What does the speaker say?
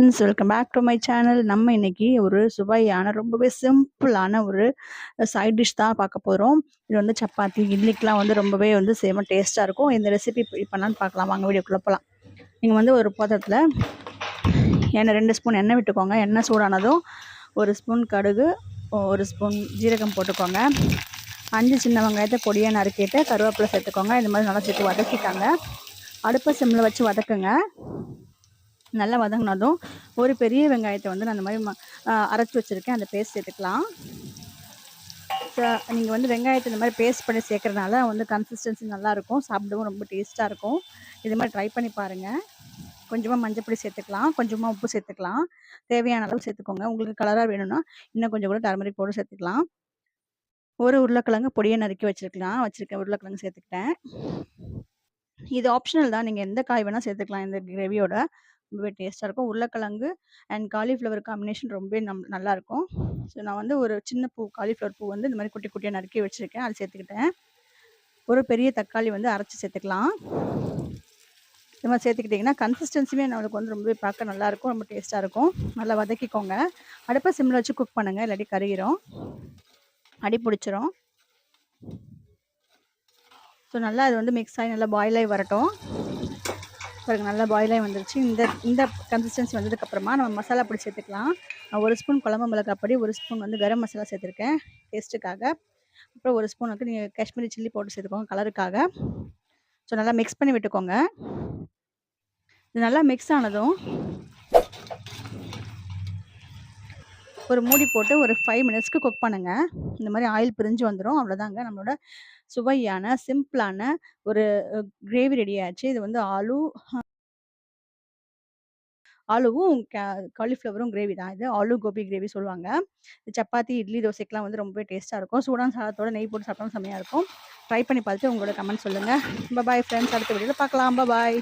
Friends welcome back to my channel நம்ம இன்னைக்கு ஒரு சுவையான ரொம்பவே சிம்பிளான ஒரு சைட் டிஷ் தான் பார்க்க போகிறோம் இது வந்து சப்பாத்தி இட்லிக்கெலாம் வந்து ரொம்பவே வந்து சேம டேஸ்ட்டாக இருக்கும். இந்த ரெசிபி இப்படி பண்ணலான்னு பார்க்கலாம். வாங்க வீடியோக்குள்ளே போகலாம் நீங்கள் வந்து ஒரு பாத்திரத்தில் எண்ணெய் ரெண்டு ஸ்பூன் எண்ணெய் விட்டுக்கோங்க. எண்ணெய் சூடானதும் ஒரு ஸ்பூன் கடுகு ஒரு ஸ்பூன் ஜீரகம் போட்டுக்கோங்க. அஞ்சு சின்ன வெங்காயத்தை பொடியாக நறுக்கிட்டு கருவேப்பிலை சேர்த்துக்கோங்க. இந்த மாதிரி நல்லா சேர்த்து வதக்கிட்டாங்க அடுப்பை சிம்மில் வச்சு வதக்குங்க. நல்லா வதங்கினதும் ஒரு பெரிய வெங்காயத்தை வந்து நான் அந்த மாதிரி ம அரைச்சி வச்சுருக்கேன். அந்த பேஸ்ட் சேர்த்துக்கலாம் நீங்கள் வந்து வெங்காயத்தை இந்த மாதிரி பேஸ்ட் பண்ணி சேர்க்குறதுனால வந்து கன்சிஸ்டன்சி நல்லாயிருக்கும் சாப்பிடவும் ரொம்ப டேஸ்ட்டாக இருக்கும். இது மாதிரி ட்ரை பண்ணி பாருங்கள் கொஞ்சமாக மஞ்சப்பொடி சேர்த்துக்கலாம். கொஞ்சமாக உப்பு சேர்த்துக்கலாம். தேவையான அளவு சேர்த்துக்கோங்க. உங்களுக்கு கலராக வேணும்னா இன்னும் கொஞ்சம் கூட டர்மரிக் போட்டு சேர்த்துக்கலாம். ஒரு உருளைக்கிழங்கு பொடியை நறுக்கி வச்சுருக்கலாம். வச்சுருக்கேன் உருளைக்கிழங்கு சேர்த்துக்கிட்டேன். இது ஆப்ஷனல் தான். நீங்கள் எந்த காய் வேணால் சேர்த்துக்கலாம். இந்த கிரேவியோட ரொம்பவே டேஸ்ட்டாக இருக்கும். உருளைக்கிழங்கு அண்ட் காலிஃப்ளவர் காம்பினேஷன் ரொம்பவே நம் நல்லாயிருக்கும் ஸோ நான் வந்து ஒரு சின்ன பூ காலிஃப்ளவர் பூ வந்து இந்த மாதிரி குட்டி குட்டியாக நறுக்கி வச்சுருக்கேன். அது சேர்த்துக்கிட்டேன். ஒரு பெரிய தக்காளி வந்து அரைச்சி சேர்த்துக்கலாம். இந்த மாதிரி சேர்த்துக்கிட்டிங்கன்னா கன்சிஸ்டன்சியுமே நம்மளுக்கு வந்து ரொம்பவே பார்க்க நல்லாயிருக்கும் ரொம்ப டேஸ்ட்டாக இருக்கும். நல்லா வதக்கிக்கோங்க. அடுப்பை சிம்மில் வச்சு குக் பண்ணுங்கள் இல்லாட்டி கருகிரும். அடி பிடிச்சிரும். ஸோ நல்லா இது வந்து மிக்ஸ் ஆகி நல்லா பாயில் ஆகி வரட்டும். பாருங்க நல்லா பாயிலாகி வந்துருச்சு. இந்த இந்த கன்சிஸ்டன்சி வந்ததுக்கப்புறமா நம்ம மசாலா பொடி சேர்த்துக்கலாம். நான் ஒரு ஸ்பூன் குழம்பு மிளகாய் பொடி ஒரு ஸ்பூன் வந்து கரம் மசாலா சேர்த்துருக்கேன் டேஸ்ட்டுக்காக அப்புறம் ஒரு ஸ்பூன் வந்து நீங்கள் காஷ்மீரி சில்லி பவுடர் சேர்த்துக்கோங்க கலருக்காக ஸோ நல்லா மிக்ஸ் பண்ணி விட்டுக்கோங்க. இது நல்லா மிக்ஸ் ஆனதும் ஒரு மூடி போட்டு ஒரு ஃபைவ் மினிட்ஸ்க்கு குக் பண்ணுங்கள் இந்த மாதிரி ஆயில் பிரிஞ்சு வந்துடும் அவ்வளோதாங்க நம்மளோட சுவையான சிம்பிளான ஒரு கிரேவி ரெடி ஆச்சு இது வந்து ஆலு ஆலுவும் காலிஃப்ளவரும் கிரேவி தான் இது. ஆலு கோபி கிரேவி சொல்லுவாங்க. சப்பாத்தி இட்லி தோசைக்கெலாம் வந்து ரொம்பவே டேஸ்ட்டாக இருக்கும். சூடான சாதத்தோட நெய் போட்டு சாப்பிட்டாலும் செம்மையாக இருக்கும். ட்ரை பண்ணி பார்த்துட்டு உங்களோட கமெண்ட் சொல்லுங்கள் பாய் ஃப்ரெண்ட்ஸ் அடுத்த வீடியோவில் பார்க்கலாம். பாய்